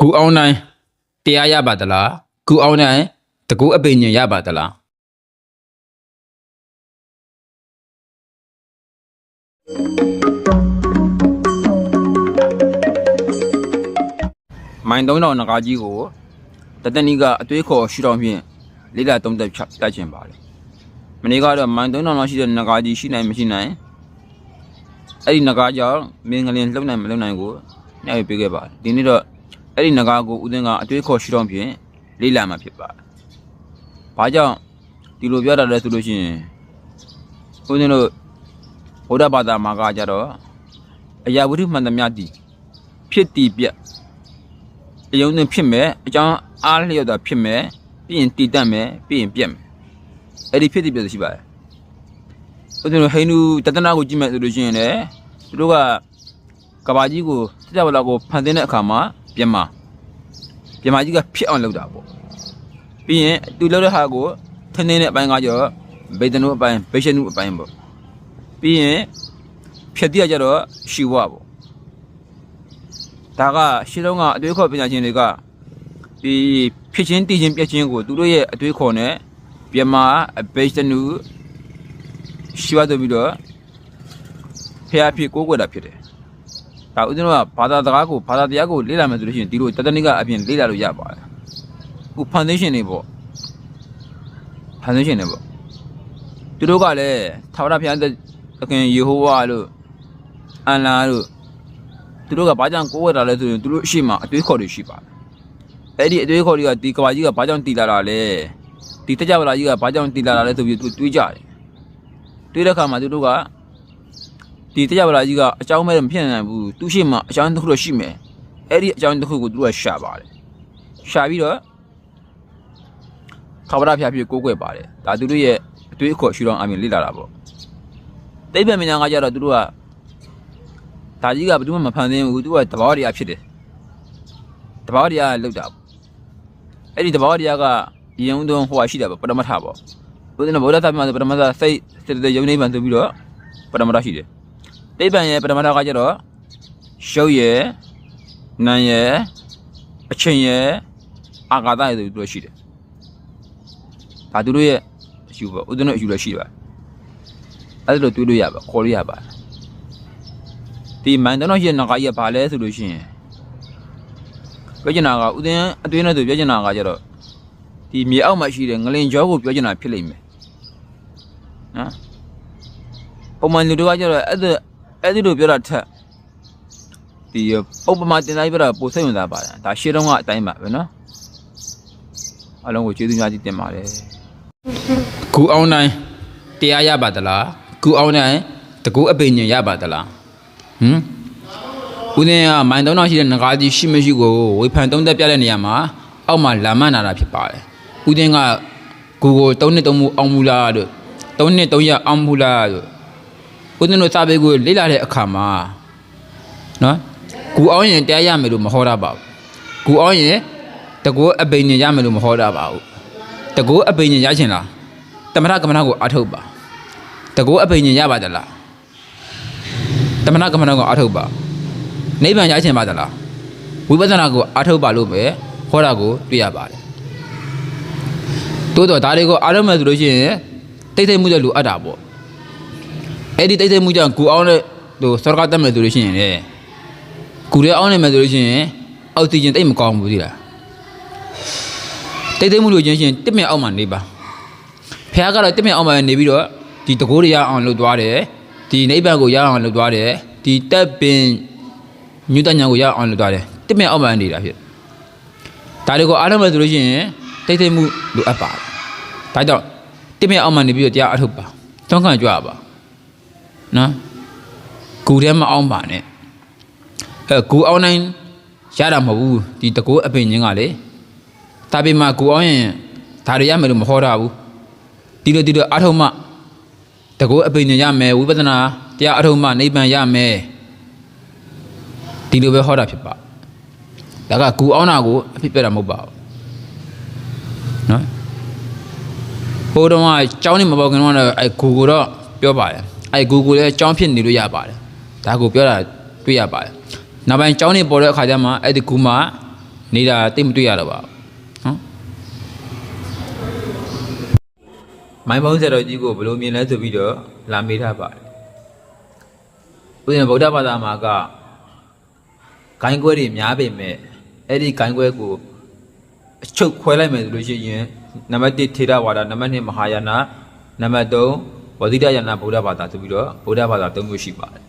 ကူအောင်နိုင်တရားရပါသလားကူအောင်နိုင်တကူအပင်ညင်ရပါသလားမိုင်းတုံးတော်ငကားကြီးကိုတတနီကအသွေးခေါ်ရှူတော်ဖြင့်လေးလာသုံးသက်ဖြတ်တက်ခြင်းပါလေမနေ့ကတော့မိုင်းတုံးတော်လောက်ရှိတဲ့ငကားကြီးရှိနိုင်မရှိနိုင်အဲ့ဒီငကားကြောင့်မင်းငလင်လှုပ်နိုင်မလှုပ်နိုင်ကိုညှပ်ပေးခဲ့ပါတယ်ဒီနေ့တော့ အဲ့ဒီငကားကိုဦးသိန်းကအသွေးခေါ်ရှူတော်ဖြင့်လေးလာမှာဖြစ်ပါတယ်ဘာကြောင့်ဒီလိုပြောတာလဲဆိုလို့ရှိရင်ဦးသိန်းတို့ဘုရားဘာသာမှာကကြတော့အရာဝတ္ထုမှန်သမျှတည်ဖြစ်တည်ပြက်အယုံနဲ့ဖြစ်မယ်အကြောင်းအားလျော့တာဖြစ်မယ်ပြီးရင်တည်တတ်မယ်ပြီးရင်ပြက်မယ်အဲ့ဒီဖြစ်တည်ပြက်ရှိပါတယ်ဦးဇင်းတို့ဟိန္ဒူတသနာကိုကြည့်မယ်ဆိုလို့ရှိရင်လည်းသူတို့ကကဘာကြီးကိုစကြဝဠာကိုဖန်ဆင်းတဲ့အခါမှာ ပြင်မာပြင်မာကြီးကဖြစ်အောင်လုပ်တာပေါ့ပြီးရင်သူလုပ်တဲ့ဟာကိုထင်းထင်းတဲ့အပိုင်းကကြောဗေဒနုအပိုင်းဗေရှနုအပိုင်းပေါ့ပြီးရင်ဖြက်တိကကြတော့ရှီဝပေါ့ဒါကရှင်းလုံးကအတွေးခေါ်ပညာရှင်တွေကဒီဖြစ်ချင်းတည်ချင်းပြက်ချင်းကိုသူတို့ရဲ့အတွေးခေါ်နဲ့မြန်မာအဘိစနုရှိဝတ်ပြီးတော့ဖျားဖြစ်ကိုးကွယ်တာဖြစ်တယ်။ ဒါဦးဇင်းတို့ကဘာသာစကားကိုဘာသာတရားကိုလေ့လာမယ်ဆိုလို့ရှိရင်ဒီလိုတတနိကအပြင်လေ့လာလို့ရပါတယ်။ခု foundation တွေပေါ့ foundation တွေပေါ့သူတို့ကလည်းသာဝရဘုရားသခင်ယေဟောဝါလို့အန်လာလို့သူတို့ကဘာကြောင့်ကိုးဝဲတာလဲဆိုရင်သူတို့အရှိမအတွေးခေါ်တွေရှိပါတယ်။အဲ့ဒီအတွေးခေါ်တွေကဒီကဘာကြီးကဘာကြောင့်တည်လာတာလဲ။ဒီတကြဝဠာကြီးကဘာကြောင့်တည်လာတာလဲဆိုပြီးသူတွေးကြတယ်။တွေးတဲ့အခါမှာသူတို့က ဒီတကြဝဠာကြီးကအကြောင်းမဲ့မဖြစ်နိုင်ဘူး။သူရှိမအကြောင်းတစ်ခုတော့ရှိမယ်။အဲ့ဒီအကြောင်းတစ်ခုကိုသူတို့ကရှာပါတယ်။ရှာပြီးတော့ခါဗရဖျားပြကိုးကွယ်ပါတယ်။ဒါသူတို့ရဲ့အတွေးခေါ်ရှုထောင့်အမြင်လေ့လာတာပေါ့။သိပ္ပံဉာဏ်ကကြတော့သူတို့ကဒါကြီးကဘယ်သူမှမဖန်ဆင်းဘူးသူကတဘာဝတရားဖြစ်တယ်တဘာဝတရားလောက်တာပေါ့အဲ့ဒီတဘာဝတရားကယုံသွန်းဟိုဟာရှိတာပေါ့ပရမထပေါ့ဘုရားဗုဒ္ဓသာပြမှာဆိုပရမထစိတ်စိတ်တဲ့ယုံနေမှန်ဆိုပြီးတော့ပရမထရှိတယ် တိပ္ပံရဲ့ပရမထကကျတော့ရှုပ်ရဲ့နာရဲ့အချင်းရဲ့အာဂါသရဲ့ဆိုပြီးတော့ရှိတယ်ဒါသူတို့ရဲ့အယူပေါ့ဥဒ္ဒနအယူလည်းရှိပါအဲ့ဒါလိုတွေးလို့ရပါခေါ်လို့ရပါဒီမိုင်တနော်ရဲ့နာကကြီးကဘာလဲဆိုလို့ရှိရင်ပြောချင်တာကဥဒင်းအတွင်းနဲ့ဆိုပြောချင်တာကကြတော့ဒီမြေအောက်မှာရှိတဲ့ငလင်ကြောကိုပြောချင်တာဖြစ်လိမ့်မယ်နော်ပုံမှန်လူတွေကကြတော့အဲ့ဒါ အဲ့ဒီလိုပြောတာထက်ဒီဥပမာတင်သားပြောတာပိုစိတ်ဝင်စားပါတယ်ဒါရှေ့တုန်းကအတိုင်းပါပဲနော်အလုံးကိုကျေးဇူးများကြီးတင်ပါတယ်ကူအောင်နိုင်တရားရပါသလားကူအောင်နိုင်တကူအပင်ညင်ရပါသလားဟမ်ဦးသိန်းကမိုင်သုံးတော့ရှိတဲ့ငကားကြီးရှိမရှိကိုဝေဖန်သုံးသက်ပြတဲ့နေရာမှာအောက်မှာလာမနာတာဖြစ်ပါတယ်ဦးသိန်းက Google 3နှစ်3မှုအောင်မူလားတို့3နှစ်3ရက်အောင်မူလားတို့ ဦးသိန်းတို့စာပေကိုလေ့လာတဲ့အခါမှာနော်ကူအောင်ရင်တရားရမယ်လို့မဟောတာပါဘူးကူအောင်ရင်တကောအပိန်ညင်ရမယ်လို့မဟောတာပါဘူးတကောအပိန်ညင်ရချင်လားတမထကမ္မထကိုအထုတ်ပါတကောအပိန်ညင်ရပါသလားတမနာကမ္မနာကိုအားထုတ်ပါနိဗ္ဗာန်ရချင်ပါသလားဝိပဿနာကိုအားထုတ်ပါလို့ပဲခေါ်တာကိုတွေ့ရပါတယ်တိုးတော့ဒါတွေကိုအားထုတ်မယ်ဆိုလို့ရှိရင်တိတ်တိတ်မှုတဲ့လူအပ်တာပေါ့ အဲ့ဒီတိတ်တိတ်မှုကြောင့်ကူအောင်တဲ့ဟိုစောရကတက်မယ်ဆိုလို့ရှိရင်လေကူရဲအောင်နေမယ်ဆိုလို့ရှိရင်အောက်ဆီဂျင်တိတ်မကောင်းဘူးသိလားတိတ်တိတ်မှုလို့ချင်းရှင်တစ်မြက်အောက်မှာနေပါဖះကတော့တစ်မြက်အောက်မှာနေပြီးတော့ဒီတကိုးတွေရအောင်လှုပ်သွားတယ်ဒီနိဗ္ဗာန်ကိုရအောင်လုပ်သွားတယ်ဒီတက်ပင်ညုတညာကိုရအောင်လုပ်သွားတယ်တစ်မြတ်အောက်မှနေတာဖြစ်ဒါတွေကိုအားလုံးပဲဆိုလို့ရှိရင်တိတ်တိတ်မှုလိုအပ်ပါတယ်ဒါကြောင့်တစ်မြတ်အောက်မှနေပြီးတော့တရားအထုတ်ပါတောင်းခံကြွပါ နော်ကူထဲမအောင်ပါနဲ့အဲကူအောင်နိုင်ရတာမဟုတ်ဘူးဒီတကောအပင်ချင်းကလေဒါပေမဲ့ကူအောင်ရင်ဒါတွေရမယ်လို့မဟောတာဘူးဒီလိုဒီလိုအထုတ်မှတကောအပိညာရမယ်ဝိပဿနာတရားအထုံးမှနိဗ္ဗာန်ရမယ်ဒီလိုပဲဟောတာဖြစ်ပါဒါကကူအောင်တာကိုအဖြစ်ပြတာမဟုတ်ပါဘူးနော်ဟိုတော့ကကြောင်းနေမပေါခင်တော့အဲကူကိုတော့ပြောပါတယ် အဲကူကိုလည်းကြောင်းဖြစ်နေလို့ရပါတယ်ဒါကိုပြောတာတွေ့ရပါတယ်နောက်ပိုင်းကျောင်းနေပေါ်တဲ့အခါကျမှအဲ့ဒီကူမှနေတာတိတ်မတွေ့ရတော့ပါဘူးနော်မိုင်းဘုံဆရာတော်ကြီးကိုဘယ်လိုမြင်လဲဆိုပြီးတော့လာမေးထားပါတယ်ဥစဉ်ဗုဒ္ဓဘာသာမှာကဂိုင်းခွဲတွေများပေမဲ့အဲ့ဒီဂိုင်းခွဲကိုအချုပ်ခွဲလိုက်မယ်ဆိုလို့ရှိရင်နံပါတ်1ထေရဝါဒနံပါတ်2မဟာယာနနံပါတ်3 ဝဇိတယာနဗုဒ္ဓဘာသာဆိုပြီးတော့ဗုဒ္ဓဘာသာ၃မျိုးရှိပါတယ်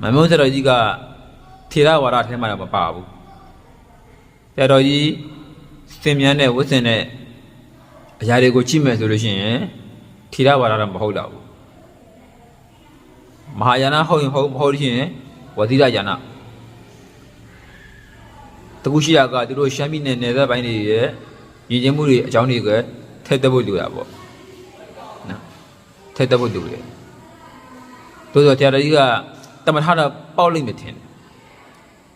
မမုန်းဆရာတော်ကြီးကထေရဝါဒထဲမှာတော့မပါဘူးဆရာတော်ကြီးစင်မြန်းတဲ့ဝတ်စင်တဲ့အရာတွေကိုကြည့်မယ်ဆိုလို့ရှိရင်ထေရဝါဒတော့မဟုတ်တော့ဘူးမဟာယာနဟုတ်ရင်ဟုတ်မဟုတ်လို့ရှိရင်ဝဇိတယာနတကူရှိရကသူတို့ရှမ်းပြည်နယ်နယ်စပ်ပိုင်းတွေရဲ့ရည်ကျင်းမှုတွေအကြောင်းတွေကထည့်သက်ဖို့လိုတာပေါ့နော် ထည့်သက်ဖို့လိုတယ်တို့ဆိုဆရာတော်ကြီးကတမထတော့ပေါက်လိမ့်မယ်ထင်တယ်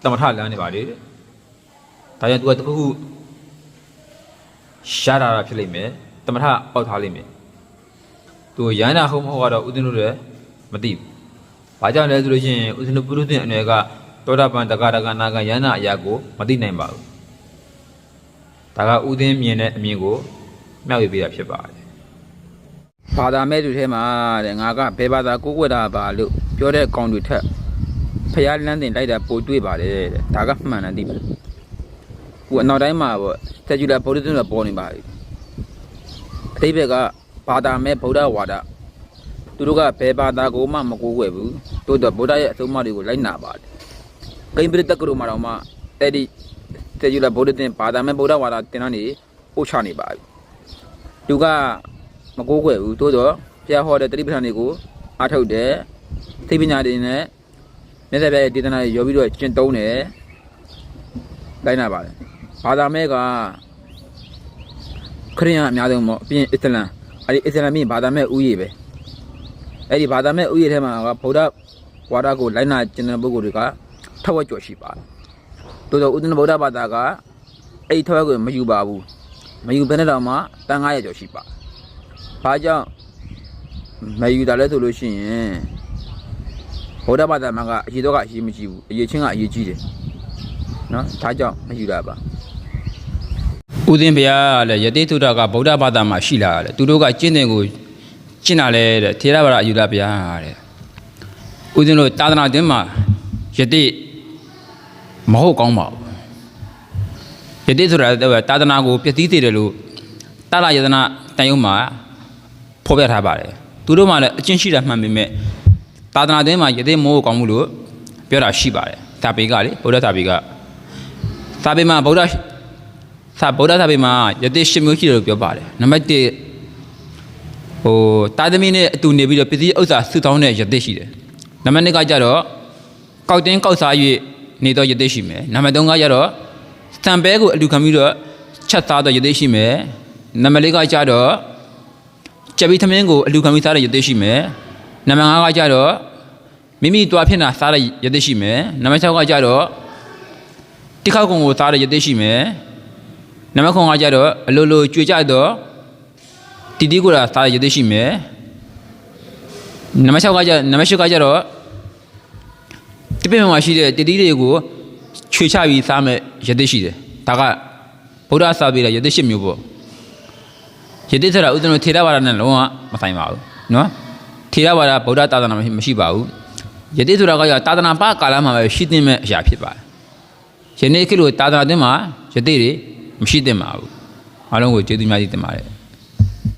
တမထလမ်းနေပါလေတဲ့ဒါကြောင့်သူကတခုခုရှားတာဖြစ်လိမ့်မယ်တမထပေါက်ထားလိမ့်မယ်သူရဟန္တာဟုတ်မဟုတ်ကတော့ဥဒင်းတို့လည်းမသိဘူးဘာကြောင့်လဲဆိုလို့ရှိရင်ဥဒင်းတို့ပုရုသင်အနေကတောတာပန်တက္ကရကနာကရဟန္တာအရာကိုမသိနိုင်ပါဘူးဒါကဥဒင်းမြင်တဲ့အမြင်ကိုမြောက်ရပေးတာဖြစ်ပါတယ် ဘာသာမဲ့သူထဲမှာတဲ့ငါကဘယ်ဘာသာကိုးကွယ်တာပါလို့ပြောတဲ့ကောင်တွေထက်ဖျားလန်းတင်လိုက်တာပိုတွေ့ပါတယ်တဲ့ဒါကမှန်တယ်သိပါခုအနောက်တိုင်းမှာပေါ့စက်ကျူလာဗုဒ္ဓဇင်ကပေါ်နေပါပြီအတိဘက်ကဘာသာမဲ့ဗုဒ္ဓဝါဒသူတို့ကဘယ်ဘာသာကိုမှမကိုးကွယ်ဘူးတိုးတော့ဗုဒ္ဓရဲ့အဆုံးအမတွေကိုလိုက်နာပါတယ်ကိမ္ပရိတက္ကရုမှာတော့မှအဲ့ဒီစက်ကျူလာဗုဒ္ဓဇင်ဘာသာမဲ့ဗုဒ္ဓဝါဒတင်တော့နေပို့ချနေပါပြီသူက မကိုးကွယ်ဘူးတိုးတော့ဘုရားဟောတဲ့တတိပဌာန်တွေကိုအားထုတ်တယ်သိပညာတွေနဲ့မြတ်စွာဘုရားရဲ့ဒေသနာတွေရောပြီးတော့ကျင့်သုံးတယ်လိုက်နာပါတယ်ဘာသာမဲ့ကခရစ်ယာန်အများဆုံးပေါ့အပြင်အစ္စလမ်အဲဒီအစ္စလမ်ပြီးဘာသာမဲ့ဥယျာဉ်ပဲအဲ့ဒီဘာသာမဲ့ဥယျာဉ်ထဲမှာကဗုဒ္ဓဝါဒကိုလိုက်နာကျင့်တဲ့ပုဂ္ဂိုလ်တွေကထက်ဝက်ကျော်ရှိပါတယ်တိုးတော့ဥဒ္ဒနဗုဒ္ဓဘာသာကအဲ့ဒီထက်ဝက်ကိုမယူပါဘူးမယူဘဲနဲ့တော့မှတန်900ကျော်ရှိပါတယ် ဘာကြောင့်မယူတာလဲဆိုလို့ရှိရင်ဗုဒ္ဓဘာသာမှာကအရေးတော့ကအရေးမကြီးဘူးအရေးချင်းကအရေးကြီးတယ်နော်ဒါကြောင့်မယူတာပါဦးသိန်းဘုရားကလည်းယတိသုဒ္ဓကဗုဒ္ဓဘာသာမှာရှိလာတယ်သူတို့ကကျင့်တဲ့ကိုကျင့်လာလဲတဲ့ထေရဘာသာအယူလာဘုရားတဲ့ဦးသိန်းတို့တာသနာတွင်မှာယတိမဟုတ်ကောင်းပါဘူးယတိဆိုတာတာသနာကိုပြည့်စည်တယ်လို့တာလယတနာတန်ယုံမှာ ဖော်ပြထားပါတယ်သူတို့မှလည်းအကျင့်ရှိတာမှန်ပေမဲ့သာသနာ့တွင်မှာယသိမိုးကောင်းမှုလို့ပြောတာရှိပါတယ်။ဒါပေကလေဗုဒ္ဓသာပေကသာပေမှာဗုဒ္ဓသာဗုဒ္ဓသာပေမှာယသိ၈မျိုးရှိတယ်လို့ပြောပါတယ်။နံပါတ်1ဟိုတာသမီနဲ့အတူနေပြီးတော့ပစ္စည်းဥစ္စာစုတောင်းတဲ့ယသိရှိတယ်။နံပါတ်2ကကြတော့ကောက်တင်းကောက်စား၍နေတော့ယသိရှိမယ်။နံပါတ်3ကကြတော့စံပဲကိုအလူခံပြီးတော့ချက်သားတော့ယသိရှိမယ်။နံပါတ်4ကကြတော့ ကြက်ပြီးသမင်းကိုအလူခံပြီးစားတဲ့ယသိရှိမယ်။နံပါတ်5ကကြတော့မိမိတွားဖြစ်တာစားတဲ့ယသိရှိမယ်။နံပါတ်6ကကြတော့တိခောက်ကုံကိုစားတဲ့ယသိရှိမယ်။နံပါတ်9ကကြတော့အလိုလိုကြွေကြတော့တီတီကိုလာစားတဲ့ယသိရှိမယ်။နံပါတ်6ကကြနံပါတ်8ကကြတော့တိပိမမှာရှိတဲ့တီတီတွေကိုချွေချပြီးစားမဲ့ယသိရှိတယ်။ဒါကဗုဒ္ဓစာပေတဲ့ယသိရှိမျိုးပေါ့။ ယသိဆိုတာဥဒ္ဒနထေရဝါဒနဲ့လုံးဝမဆိုင်ပါဘူးနော်ထေရဝါဒဗုဒ္ဓသာသနာမရှိပါဘူးယသိဆိုတာကသာသနာပကာလမှာပဲရှိသင့်မဲ့အရာဖြစ်ပါတယ်ယနေ့ခေတ်လိုသာသနာတွင်မှာယသိတွေမရှိသင့်ပါဘူးအားလုံးကိုကျေးဇူးများကြီးတင်ပါတယ်